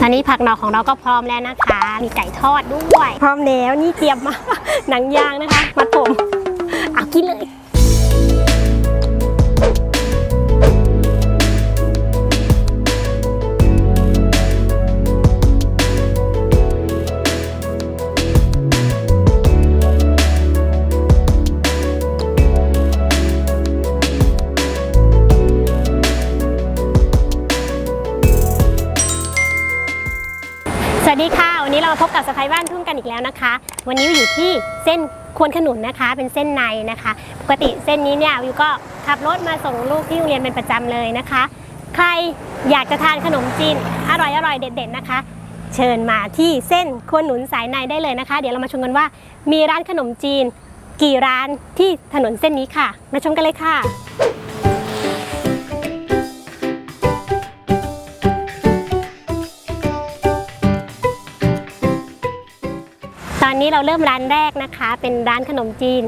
ตอนนี้ผักหน่อของเราก็พร้อมแล้วนะคะ มีไก่ทอดด้วย พร้อมแล้วนี่เตรียมมา หนังยางนะคะ มัดผม เอากินเลย ค่ะวันนี้เราพบกับสะพายบ้านทุ่งกันอีกแล้วนะคะ วันนี้อยู่ที่เส้นควนขนุนนะคะ เป็นเส้นในนะคะ ปกติเส้นนี้เนี่ยวิวก็ขับรถมาส่งลูกที่โรงเรียนเป็นประจำเลยนะคะ ใครอยากจะทานขนมจีนอร่อยอร่อยเด็ด ๆนะคะ เชิญมาที่เส้นควนหนุนสายในได้เลยนะคะ เดี๋ยวเรามาชมกันว่า มีร้านขนมจีน กี่ร้านที่ถนนเส้นนี้ค่ะ มาชมกันเลยค่ะ นนี้เราเริ่มร้านแรกนะคะ เป็นร้านขนมจีน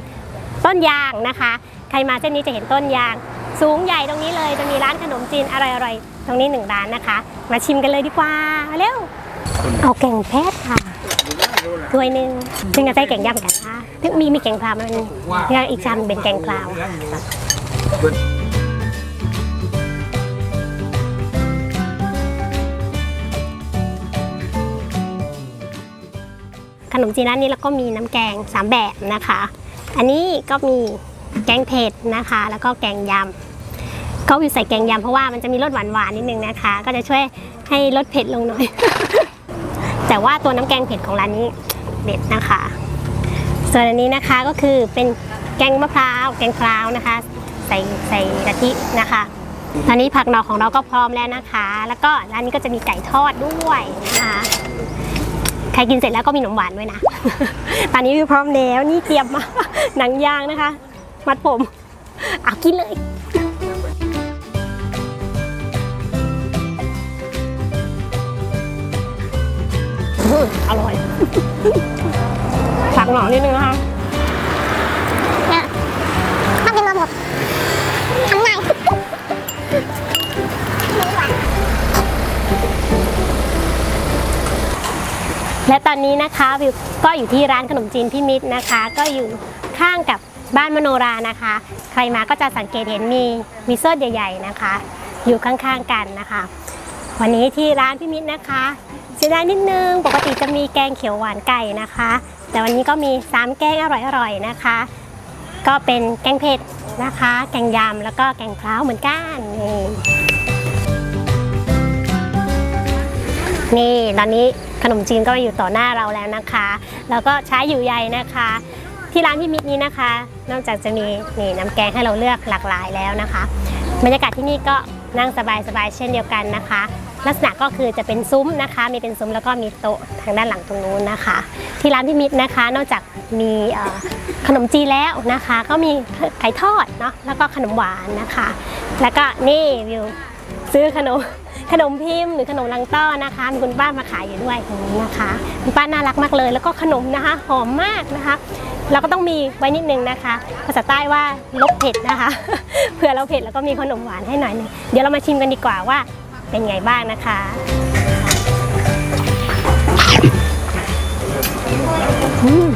ต้นยางนะคะ ใครมาเส้นนี้จะเห็นต้นยาง สูงใหญ่ตรงนี้เลยจะมีร้านขนมจีนอร่อยๆตรงนี้หนึ่งร้านนะคะ มาชิมกันเลยดีกว่ามาเร็วเอาแกงแพทย์ค่ะถ้วยหนึ่งซึ่งจะใส่แกงย่ำกันนะซึ่งมีมีแกงพราวมันแล้วอีกชามเป็นแกงพราว ขนมจีนร้านนี้แล้วก็มีน้ำแกงสามแบบนะคะ อันนี้ก็มีแกงเผ็ดนะคะ แล้วก็แกงยำก็วิวใส่แกงยำเพราะว่ามันจะมีรสหวานๆนิดนึงนะคะ ก็จะช่วยให้ลดเผ็ดลงหน่อย แต่ว่าตัวน้ำแกงเผ็ดของร้านนี้เด็ดนะคะ ส่วนอันนี้นะคะก็คือเป็นแกงมะพร้าวแกงพร้าวนะคะ ใส่ใส่กะทินะคะตอนนี้ผักหน่อของเราก็พร้อมแล้วนะคะ แล้วก็ร้านนี้ก็จะมีไก่ทอดด้วยนะคะ ใครกินเสร็จแล้วก็มีขนมหวานด้วยนะ ตอนนี้พร้อมแล้วนี่เตรียมมาหนังยางนะคะ มัดผมเอากินเลยอร่อยผักหน่อนิดนึงนะคะเนี่ยต้องกินมาหมด อนนี้นะคะวิวก็อยู่ที่ร้านขนมจีนพี่มิตรนะคะ ก็อยู่ข้างกับบ้านมโนรานะคะ ใครมาก็จะสังเกตเห็นมีมีเซิร์ใหญ่ ๆนะคะ อยู่ข้างๆกันนะคะ วันนี้ที่ร้านพี่มิตรนะคะเสียดายนิดนึงปกติจะมีแกงเขียวหวานไก่นะคะ แต่วันนี้ก็มีสามแกงอร่อยๆนะคะ ก็เป็นแกงเผ็ดนะคะ แกงยำแล้วก็แกงพร้าวเหมือนกันนี่ นี่ตอนนี้ขนมจีนก็มาอยู่ต่อหน้าเราแล้วนะคะ แล้วก็ใช้อยู่ใยนะคะ ที่ร้านพี่มิตรนี้นะคะ นอกจากจะมีนี่น้ำแกงให้เราเลือกหลากหลายแล้วนะคะ บรรยากาศที่นี่ก็นั่งสบายๆเช่นเดียวกันนะคะ ลักษณะก็คือจะเป็นซุ้มนะคะ มีเป็นซุ้มแล้วก็มีโต๊ะทางด้านหลังตรงนู้นนะคะ ที่ร้านพี่มิตรนะคะ นอกจากมีขนมจีนแล้วนะคะ ก็มีไก่ทอดเนาะแล้วก็ขนมหวานนะคะ แล้วก็นี่วิวซื้อขนม ขนมพิมพ์หรือขนมลังต้อนะคะมีคุณป้ามาขายอยู่ด้วยตรงนี้นะคะคุณป้าน่ารักมากเลย แล้วก็ขนมนะคะหอมมากนะคะ เราก็ต้องมีไว้นิดนึงนะคะ ภาษาใต้ว่าลบเผ็ดนะคะเผื่อเราเผ็ดแล้วก็มีขนมหวานให้หน่อยนึงเดี๋ยวเรามาชิมกันดีกว่าว่าเป็นไงบ้างนะคะอืม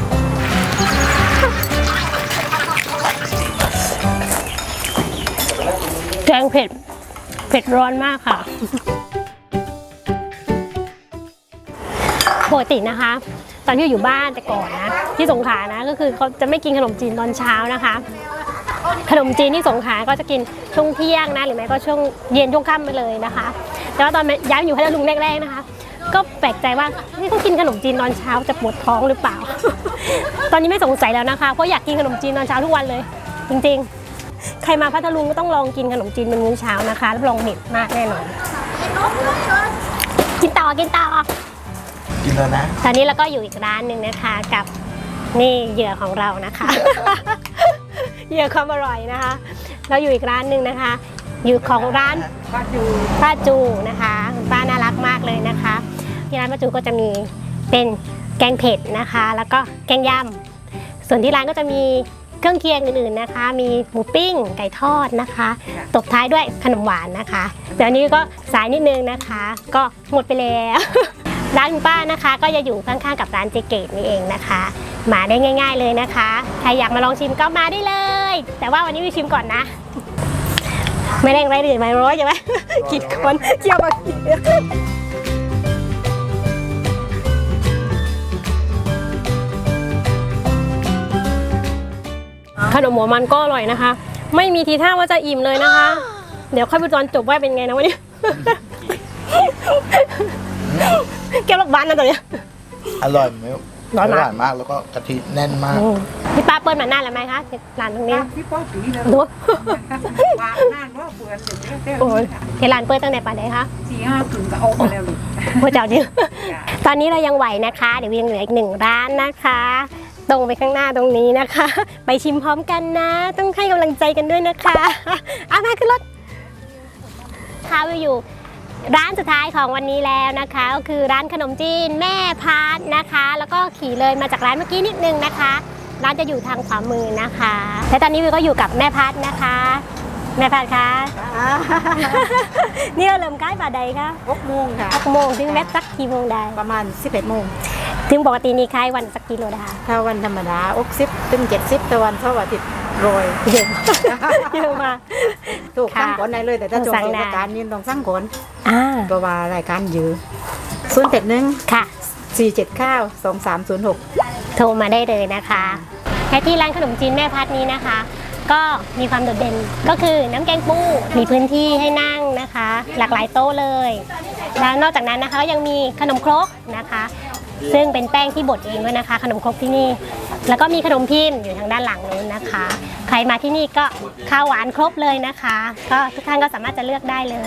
แกงเผ็ด เผ็ดร้อนมากค่ะ ปกตินะคะ ตอนที่อยู่บ้านแต่ก่อนนะ ที่สงขลานะก็คือเขาจะไม่กินขนมจีนตอนเช้านะคะ ขนมจีนที่สงขลาก็จะกินช่วงเที่ยงนะหรือไม่ก็ช่วงเย็นช่วงค่ำไปเลยนะคะ แต่ว่าตอนย้ายมาอยู่พัทลุงแรกๆนะคะก็แปลกใจว่านี่ต้องกินขนมจีนตอนเช้าจะปวดท้องหรือเปล่า ตอนนี้ไม่สงสัยแล้วนะคะ เพราะอยากกินขนมจีนตอนเช้าทุกวันเลย จริงๆ ใครมาพัทลุงก็ต้องลองกินขนมจีนเป็นมื้อเช้านะคะรับรองเด็ดมากแน่นอน กินต่อกินต่อกินแล้วนะ ตอนนี้เราก็อยู่อีกร้านหนึ่งนะคะกับนี่เหยื่อของเรานะคะ เหยื่อความอร่อยนะคะ เราอยู่อีกร้านหนึ่งนะคะ อยู่ของร้านป้าจูป้าจูนะคะคุณป้าน่ารักมากเลยนะคะ ที่ร้านป้าจูก็จะมีเป็นแกงเผ็ดนะคะ แล้วก็แกงยำส่วนที่ร้านก็จะมี ขรื่องเคียงอื่นๆนะคะ มีหมูปิ้งไก่ทอดนะคะ ตบท้ายด้วยขนมหวานนะคะเดี๋ยวนี้ก็สายนิดนึงนะคะ ก็หมดไปแล้ว ร้านคุณป้านะคะ ก็จะอยู่ข้างๆกับร้านเจเกตนี่เองนะคะ มาได้ง่าย ๆเลยนะคะใครอยากมาลองชิมก็มาได้เลย แต่ว่าวันนี้วิวชิมก่อนนะ ไม่เร่งไรดื่นไม่ร้อยใช่ไหมกินคนเที่ยวมา ขนมหัวมันก็อร่อยนะคะ ไม่มีทีท่าว่าจะอิ่มเลยนะคะ เดี๋ยวค่อยไปตอนจบว่าเป็นไงนะวันนี้ แก้วรักบ้านนะตอนเนี้ย อร่อยไหมร้อนมากหวานมากแล้วก็กะทิแน่นมากอืมพี่ป้าเปิดมานานแล้วไหมคะร้านตรงนี้พี่ป้อปีเลยดู วางหน้าว่าเบื่อเสร็จแล้วโอ้ยที่ร้านเปิดตั้งแต่ป่านไหนคะสี่ห้าถึงก็เอาไปแล้วลูก พระเจ้าจริงตอนนี้เรายังไหวนะคะ เดี๋ยวยังเหลืออีกหนึ่งร้านนะคะ ตรงไปข้างหน้าตรงนี้นะคะ ไปชิมพร้อมกันนะ ต้องให้กำลังใจกันด้วยนะคะเอามาขึ้นรถค่ะวิวอยู่ร้านสุดท้ายของวันนี้แล้วนะคะ ก็คือร้านขนมจีนแม่พาร์ทนะคะ แล้วก็ขี่เลยมาจากร้านเมื่อกี้นิดนึงนะคะ ร้านจะอยู่ทางขวามือนะคะ และตอนนี้วิวก็อยู่กับแม่พัดนะคะ แม่พัดคะนี่เราเริ่มใกล้ป่าใดคะหกโมงค่ะหกโมงถึงแม้สักกี่โมงได้ประมาณ11โมง ถึงปกตินี่คล้ายวันสักกิโลได้ถ้าวันธรรมดาอกซิบถึง70แต่วันเสาร์อาทิตย์โรยเยอะมากเยอะมากถูกค่ะสั่งก่อนได้เลยแต่ถ้าต้องจองสั่งเทได้ศกาลนี่ต้องสั่งก่อนอ่าเพราะว่ารายการเยอะศูนย์เจ็ดหนึ่งค่ะสี่เจ็ดเก้าสองสามศูนย์หกโทรมาได้เลยนะคะแค่ที่ร้านขนมจีนแม่พัดนี้นะคะ ก็มีความโดดเด่นก็คือน้ำแกงปูมีพื้นที่ให้นั่งนะคะ หลากหลายโต๊ะเลย แล้วนอกจากนั้นนะคะก็ยังมีขนมครกนะคะ ซึ่งเป็นแป้งที่บดเองด้วยนะคะ ขนมครกที่นี่ แล้วก็มีขนมพิมพ์อยู่ทางด้านหลังนู้นนะคะ ใครมาที่นี่ก็ข้าวหวานครบเลยนะคะ ก็ทุกท่านก็สามารถจะเลือกได้เลย